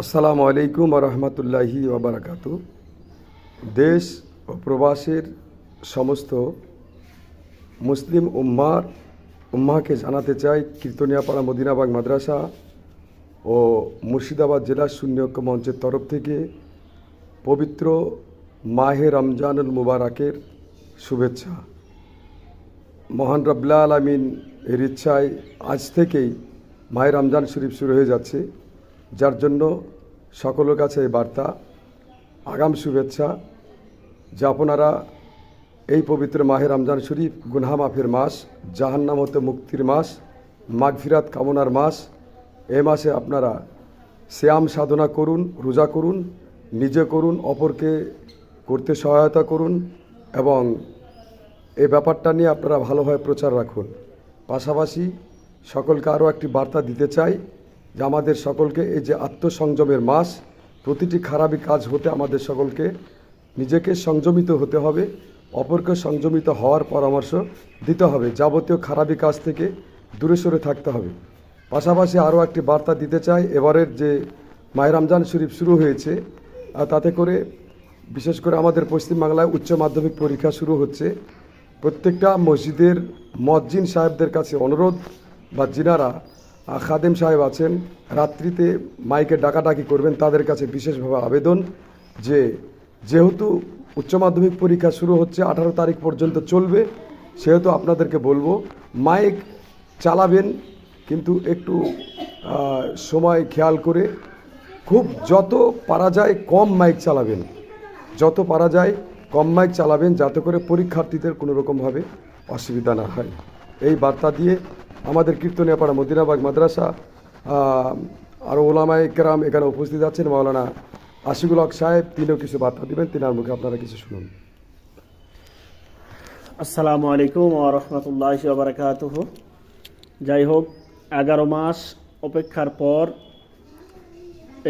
আসসালামু আলাইকুম রহমতুল্লাহি ওবরাকাত দেশ ও প্রবাসের সমস্ত মুসলিম উম্মার উম্মাকে জানাতে চাই কীর্তনিয়াপাড়া মদিনাবাগ মাদ্রাসা ও মুর্শিদাবাদ জেলা শূন্য ঐক্য মঞ্চের তরফ থেকে পবিত্র মাহে রমজানুল মুবারকের শুভেচ্ছা। মহান রব্লা আলমিন এর ইচ্ছায় আজ থেকেই মায়ের রমজান শরীফ শুরু হয়ে যাচ্ছে। যার জন্য সকলের কাছে এই বার্তা, আগাম শুভেচ্ছা। যে আপনারা এই পবিত্র মাহে রমজান শরীফ গুনহা মাফের মাস, জাহান্নাম হতে মুক্তির মাস মাগফিরাত কামনার মাস, এ মাসে আপনারা শ্যাম সাধনা করুন, রোজা করুন, নিজে করুন, অপরকে করতে সহায়তা করুন এবং এই ব্যাপারটা নিয়ে আপনারা ভালোভাবে প্রচার রাখুন। পাশাপাশি সকলকে আরও একটি বার্তা দিতে চাই যে আমাদের সকলকে এই যে আত্মসংযমের মাস প্রতিটি খারাপই কাজ হতে আমাদের সকলকে নিজেকে সংযমিত হতে হবে অপরকে সংযমিত হওয়ার পরামর্শ দিতে হবে যাবতীয় খারাপই কাজ থেকে দূরে সরে থাকতে হবে। পাশাপাশি আরও একটি বার্তা দিতে চাই এবারের যে মায়ের রমজান শরীফ শুরু হয়েছে তাতে করে বিশেষ করে আমাদের পশ্চিমবাংলায় উচ্চ মাধ্যমিক পরীক্ষা শুরু হচ্ছে। প্রত্যেকটা মসজিদের মসজিদ সাহেবদের কাছে অনুরোধ বা আহ, খাদেম সাহেব আছেন, রাত্রিতে মাইকে ডাকাডাকি করবেন তাদের কাছে বিশেষভাবে আবেদন যে যেহেতু উচ্চ মাধ্যমিক পরীক্ষা শুরু হচ্ছে, আঠারো তারিখ পর্যন্ত চলবে, সেহেতু আপনাদেরকে বলব, মাইক চালাবেন, কিন্তু একটু সময় খেয়াল করে খুব যত পারা যায় কম মাইক চালাবেন। যত পারা যায় কম মাইক চালাবেন, যাতে করে পরীক্ষার্থীদের কোনো রকমভাবে অসুবিধা না হয়। এই বার্তা দিয়ে আমাদের কীর্তনিয়াপাড়া মদিনাবাগ মাদ্রাসা আরও ওলামাই কেরাম এখানে উপস্থিত আছেন। মাওলানা আশিকুল হক সাহেব, তিনিও কিছু বার্তা দিবেন, তিনার মুখে আপনারা কিছু শুনুন। আসসালামু আলাইকুম ও রহমতুল্লাহ যাই হোক, এগারো মাস অপেক্ষার পর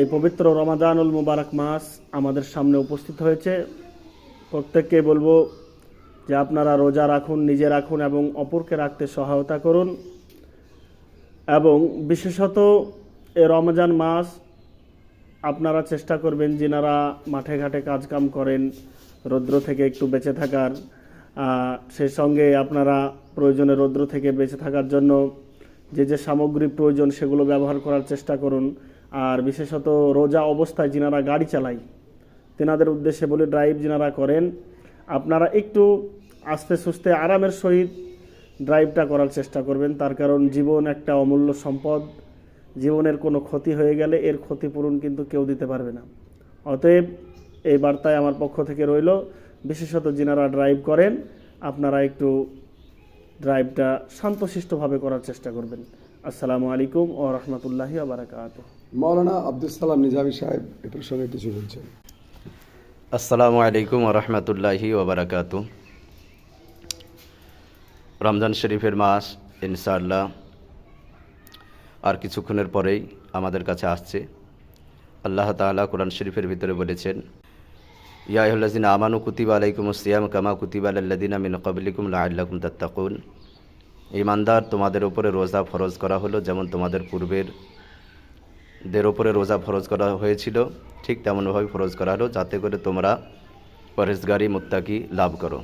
এই পবিত্র রমাদানুল মুবারক মাস আমাদের সামনে উপস্থিত হয়েছে। প্রত্যেককে বলব যে আপনারা রোজা রাখুন, নিজে রাখুন এবং অপরকে রাখতে সহায়তা করুন। এবং বিশেষত রমজান মাস আপনারা চেষ্টা করবেন যিনারা মাঠে ঘাটে কাজকাম করেন, রৌদ্র থেকে একটু বেঁচে থাকার। সেই সঙ্গে আপনারা প্রয়োজনে রৌদ্র থেকে বেঁচে থাকার জন্য যে যে সামগ্রী প্রয়োজন সেগুলো ব্যবহার করার চেষ্টা করুন। আর বিশেষত রোজা অবস্থায় যিনারা গাড়ি চালায়, তেনাদের উদ্দেশ্যে বলে ড্রাইভ যিনারা করেন, আপনারা একটু আস্তে সুস্তে আরামের সহিত ড্রাইভটা করার চেষ্টা করবেন। তার কারণ জীবন একটা অমূল্য সম্পদ। জীবনের কোনো ক্ষতি হয়ে গেলে এর ক্ষতিপূরণ কিন্তু কেউ দিতে পারবে না। অতএব এই বার্তায় আমার পক্ষ থেকে রইল বিশেষত যিনারা ড্রাইভ করেন আপনারা একটু ড্রাইভটা শান্তশিষ্টভাবে করার চেষ্টা করবেন। আসসালামু আলাইকুম ও রহমতুল্লাহি আবরাকাত মাওলানা আব্দুল সালাম নিজামী সাহেব এ প্রসঙ্গে কিছু বলছেন। আসসালামু আলাইকুম ও রহমতুল্লাহি ওবরাকাতু রমজান শরীফের মাস, ইনশাআল্লাহ। আর কিছুক্ষণের পরেই আমাদের কাছে আসছে। আল্লাহ তাআলা কোরআন শরীফের ভিতরে বলেছেন ইয়াহুল্লাজিন আমানু কুতিবা আলাইকুম সিয়াম কামা কুতিবা আল্লাদিনা মিন কবলিকুম লাআল্লাকুম তাত্তাকুন। ইমানদার তোমাদের ওপরে রোজা ফরজ করা হলো, যেমন তোমাদের পূর্বের দের ওপরে রোজা ফরজ করা হয়েছিল, ঠিক তেমনভাবে ফরজ করা হলো, যাতে করে তোমরা পরেশগারি মুত্তাকি লাভ করো।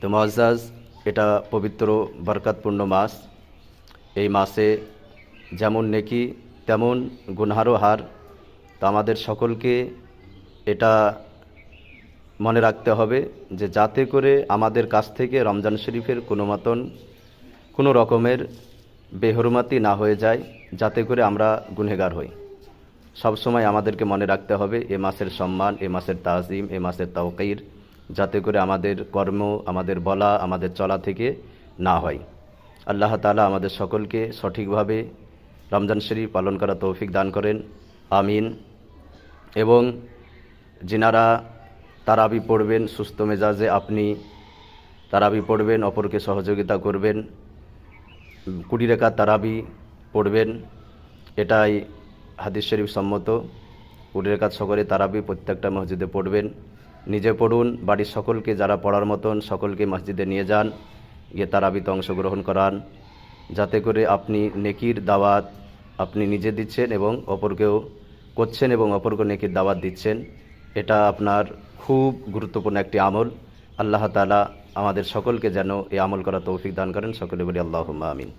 তো মহাজাজ, এটা পবিত্র বরকাতপূর্ণ মাস। এই মাসে যেমন নেকি, তেমন গুনহারও হার। তো আমাদের সকলকে এটা মনে রাখতে হবে যে যাতে করে আমাদের কাছ থেকে রমজান শরীফের কোনো মতন কোনো রকমের বেহরমাতি না হয়ে যায়, যাতে করে আমরা গুনহেগার হই। সবসময় আমাদেরকে মনে রাখতে হবে, এ মাসের সম্মান, এ মাসের তাজিম, এ মাসের তাওকির। যাতে করে আমাদের কর্ম, আমাদের বলা, আমাদের চলা থেকে না হয়। আল্লাহ তাআলা আমাদের সকলকে সঠিকভাবে রমজান শরীফ পালন করা তৌফিক দান করেন। আমিন। এবং যিনারা তারাবি পড়বেন, সুস্থ মেজাজে আপনি তারাবি পড়বেন, অপরকে সহযোগিতা করবেন, কুড়ি রেখা তারাবি পড়বেন, এটাই হাদিস শরীফ সম্মত। কুড়ি রেখাত সকলে তারাবি প্রত্যেকটা মসজিদে পড়বেন। নিজে পড়ুন, বাড়ির সকলকে যারা পড়ার মতন সকলকে মসজিদে নিয়ে যান, গিয়ে তারাবিতে অংশগ্রহণ করান। যাতে করে আপনি নেকির দাওয়াত আপনি নিজে দিচ্ছেন এবং অপরকেও করছেন এবং অপরকে নেকির দাওয়াত দিচ্ছেন। এটা আপনার খুব গুরুত্বপূর্ণ একটি আমল। আল্লাহ তালা আমাদের সকলকে যেন এই আমল করা তৌফিক দান করেন। সকলে বলি আল্লাহ আমিন।